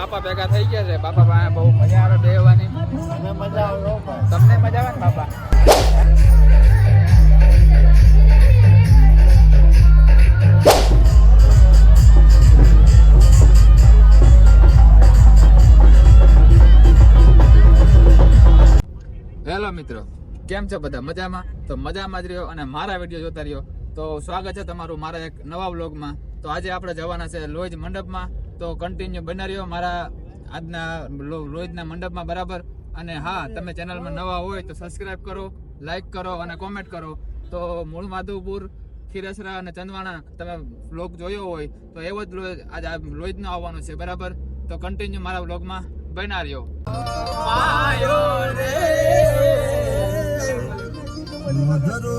બાપા ભેગા થઈ ગયા છે. બાપા પાસે બહુ મજા આવે બેહવાની. મને મજા આવે તમને મજા આવે ને બાપા? હેલો મિત્રો કેમ છો બધા? મજામાં? તો મજામાં જ રહ્યો અને મારા વીડિયો જોતા રહ્યો. તો સ્વાગત છે તમારું મારા એક નવા વ્લોગમાં. તો આજે આપણે જવાના છે લોજ મંડપમાં. તો કન્ટિન્યુ બના રહ્યો મારા આજના રોજના મંડપમાં બરાબર. અને હા, તમે ચેનલમાં નવા હોય તો સબસ્ક્રાઇબ કરો લાઈક કરો અને કોમેન્ટ કરો. તો મૂળ માધવપુર ખીરસરા અને ચંદવાણા તમે વ્લોગ જોયો હોય તો એવો જ આજે આ લોજનો આવવાનો છે, બરાબર? તો કન્ટિન્યુ મારા વ્લોગમાં બના રહ્યો. મધરો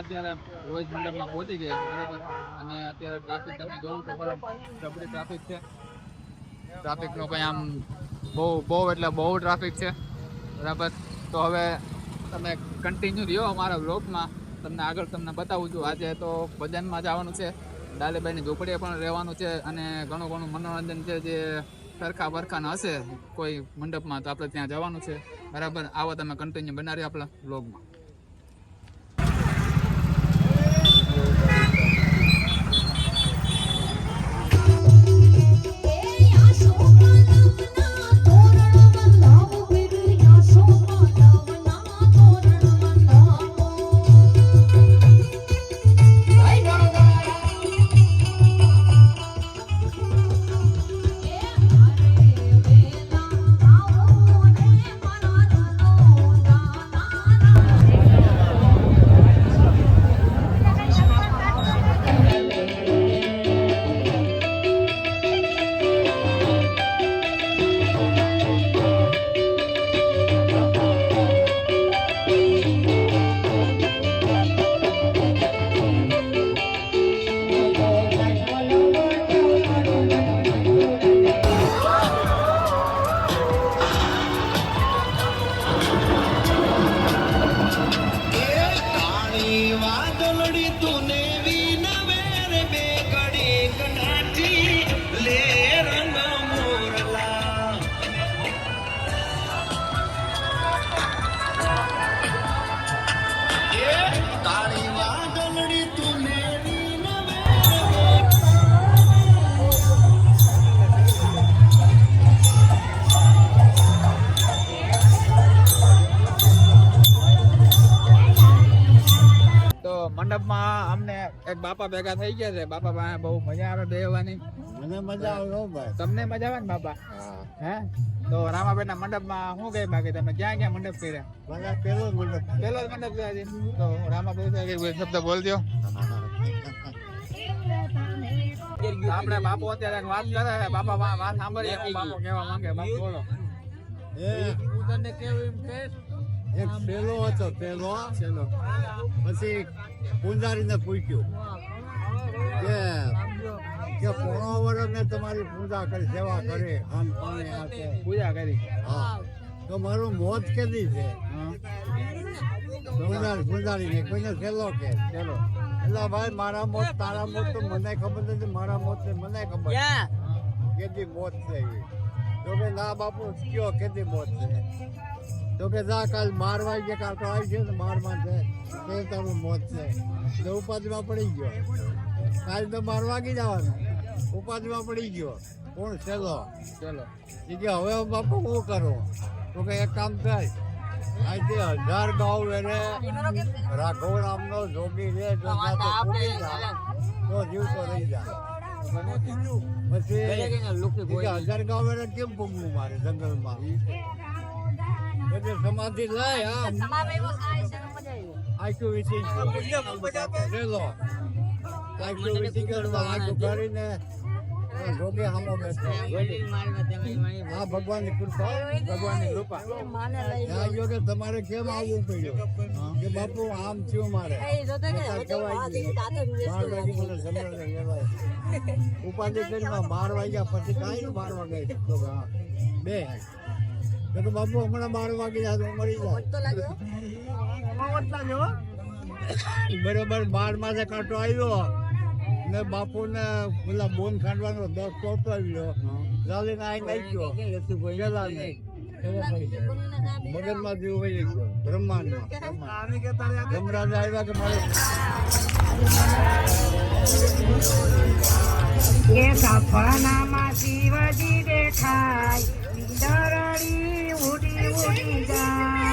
અત્યારે રોહિત મંડપમાં પહોંચી ગયા બરાબર? અને અત્યારે ટ્રાફિક તમે જોવું તો બરાબર ટ્રાફિક છે. ટ્રાફિકનો કંઈ આમ બહુ બહુ એટલે બહુ ટ્રાફિક છે, બરાબર? તો હવે તમે કન્ટિન્યુ રહ્યો અમારા બ્લોગમાં તમને આગળ તમને બતાવું છું, આજે તો ભજનમાં જવાનું છે. ડાલેબાઈની ઝૂંપડીએ પણ રહેવાનું છે અને ઘણું ઘણું મનોરંજન છે જે સરખા બરખાના હશે કોઈ મંડપમાં તો આપણે ત્યાં જવાનું છે. બરાબર? આવો તમે કન્ટિન્યુ બનાવી આપણા બ્લોગમાં મંડપમાં અમને એક બાપા ભેગા થઈ ગયા છે. બાપા પાસે બહુ મજા આવે બેહવાની. મને મજા આવે ભાઈ. તમને મજા આવે ને બાપા? હે. તો રામાબેન ના મંડપમાં શું કહે બાકી? તમે ક્યાં ક્યાં મંડપ કર્યા? પેલો મંડપ પેલો જ મંડપ છે. તો રામાબેન શબ્દ બોલ દો આપણે બાપુ અત્યારે વાત કરે છે. બાપા વાત સાંભળીએ. બાપુ કહેવા માંગે? બાપુ બોલો. એ. એક પેલો હતો પેલો ચલો પછી પૂંજારીને પૂછ્યું કે કે પોણો વર્ષ મેં તમારી પૂજા કરી સેવા કરી આમ પાણી આ પૂજા કરી. હા. તો મારું મોત કેદી છે? હા પૂંજારી પૂંજારીને કોઈને છેલ્લો કે? ચલો એટલે ભાઈ મારા મોત તારા મોત તો મને ખબર નથી મારા મોત ને મને ખબર કેદી મોત છે એવી. તો ભાઈ ના બાપુ કયો કેદી મોત છે? તો કે જા કાલ મારવા જે તો આવી છે ને મારમાં છે. તે તારું મોત છે. તો ઉપાધિમાં પડી ગયો. કાલ તો માર વાગી જવાનું. ઉપાધિમાં પડી ગયો. કોણ? છેલ્લો. ચલો એ કે હવે બાપુ હું કરું? તો કે એક કામ થાય અહીંથી હજાર ગાઉ એને રાઘવ નામનો જોગી છે જો તો જીવ તો રહી જાય. પછી હજાર ગાઉ એને કેમ પૂગવું મારે જંગલમાં? સમાધિ લાય આમ. આખું વિસી લેલો આખું વિસી કરવા આખું કરીને જોગે બેઠો. આ ભગવાનની કૃપા ભગવાનની કૃપા. આ તમારે કેમ આવવું પડ્યું કે બાપુ આમ થયું મારે. ઉપાધિ કરીને બાર વાગ્યા પછી કાંઈ બાર વાગે. તો કે બાપુ હમણાં બાર વાગે જાય તો મરી જાય. બરોબર બાર માસે કાંટો આવ્યો ને બાપુ ને પેલા બોન ખાંડવાનો દસ કોટો આવ્યો. ચાલીને આઈ ગયો ને મગજમાં જેવું હોય ગયો. બ્રહ્માંડમાં. આવ્યા કે મારે સપનામાં શિવજી દેખાય દરડી 我物给你的。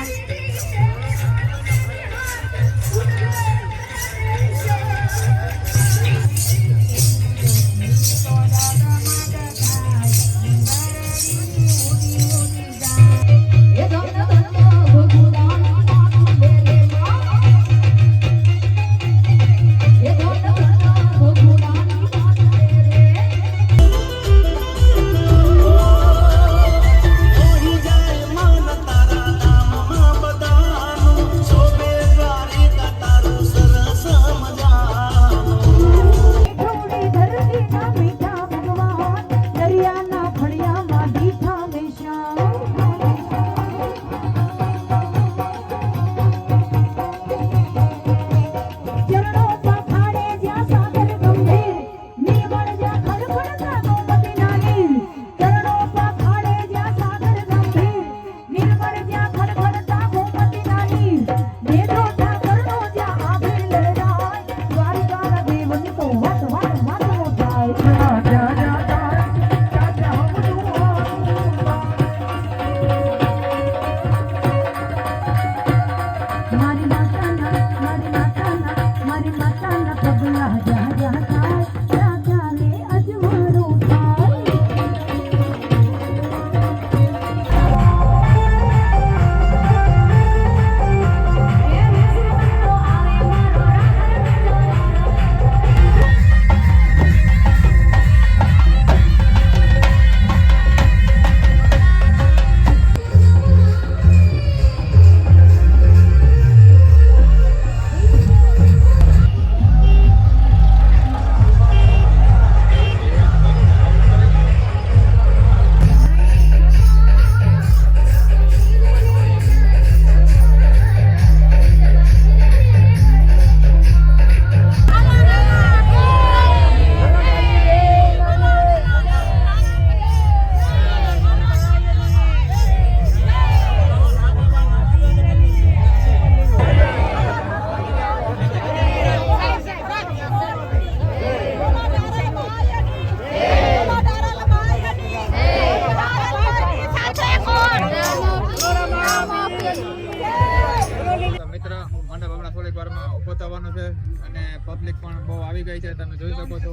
મંડપ હમણાં થોડીક વારમાં ઊભો છે અને પબ્લિક પણ બહુ આવી ગઈ છે તમે જોઈ શકો છો.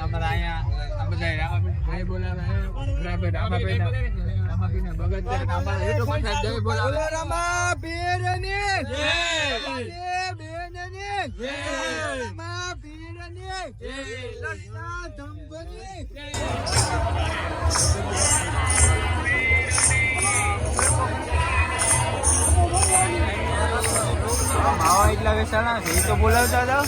અમારા અહીંયા બધા બોલાવે ભગત જય બોલાવે. જય. બેનની જય. જય. લક્ષા ધંભની જય. એટલા વેચાણા છે. તો બોલાવતા હતા.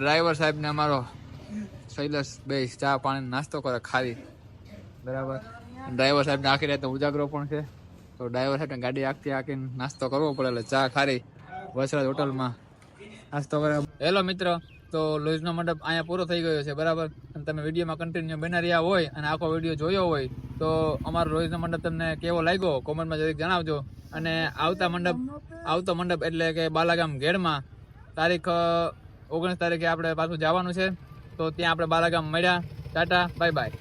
ડ્રાઈવર સાહેબ ને અમારો શૈલેષ બે ચા પાણી નાસ્તો કરે ખાલી. બરાબર. ડ્રાઈવર સાહેબ આખી રાતે ઉજાગરો પણ છે. તો ડ્રાઈવર સાહેબ ગાડી આખી આખીને નાસ્તો કરવો પડે એટલે ચા ખારી વસરાજ હોટલમાં નાસ્તો કરે. હેલો મિત્ર, તો લોજનો મંડપ અહીંયા પૂરો થઈ ગયો છે, બરાબર? અને તમે વિડીયોમાં કન્ટિન્યુ બના રહ્યા હોય અને આખો વીડિયો જોયો હોય, તો અમારો લોજનો મંડપ તમને કેવો લાગ્યો? કોમેન્ટમાં જરીક જણાવજો. અને આવતા મંડપ, આવતો મંડપ એટલે કે બાલાગામ ઘેડમાં તારીખ ઓગણીસ તારીખે આપણે પાછું જવાનું છે. તો ત્યાં આપણે બાલાગામ મળ્યા. Tata bye bye.